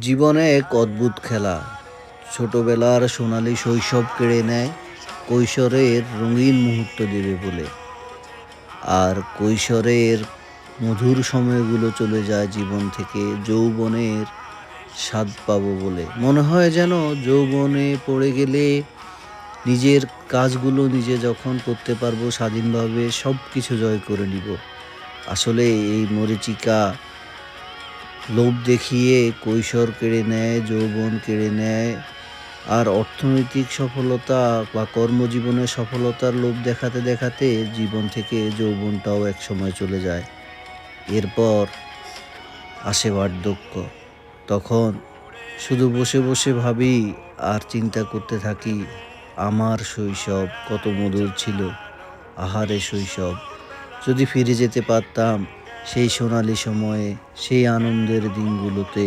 জীবনে এক অদ্ভুত খেলা। ছোটবেলার সোনালি শৈশব কেড়ে নেয় কৈশোরের রঙিন মুহূর্ত দেবে বলে। আর কৈশোরের মধুর সময়গুলো চলে যায় জীবন থেকে যৌবনের স্বাদ পাবো বলে। মনে হয় যেন যৌবনে পড়ে গেলে নিজের কাজগুলো নিজে যখন করতে পারব স্বাধীনভাবে সব কিছু জয় করে নিব। আসলে এই মরিচিকা লোভ দেখিয়ে কৈশোর কেড়ে নেয়, যৌবন কেড়ে নেয়। আর অর্থনৈতিক সফলতা বা কর্মজীবনের সফলতার লোভ দেখাতে দেখাতে জীবন থেকে যৌবনটাও এক সময় চলে যায়। এরপর আসে বার্ধক্য। তখন শুধু বসে বসে ভাবি আর চিন্তা করতে থাকি, আমার শৈশব কত মধুর ছিল, আহারে শৈশব। যদি ফিরে যেতে পারতাম সেই সোনালি সময়ে সেই আনন্দের দিনগুলোতে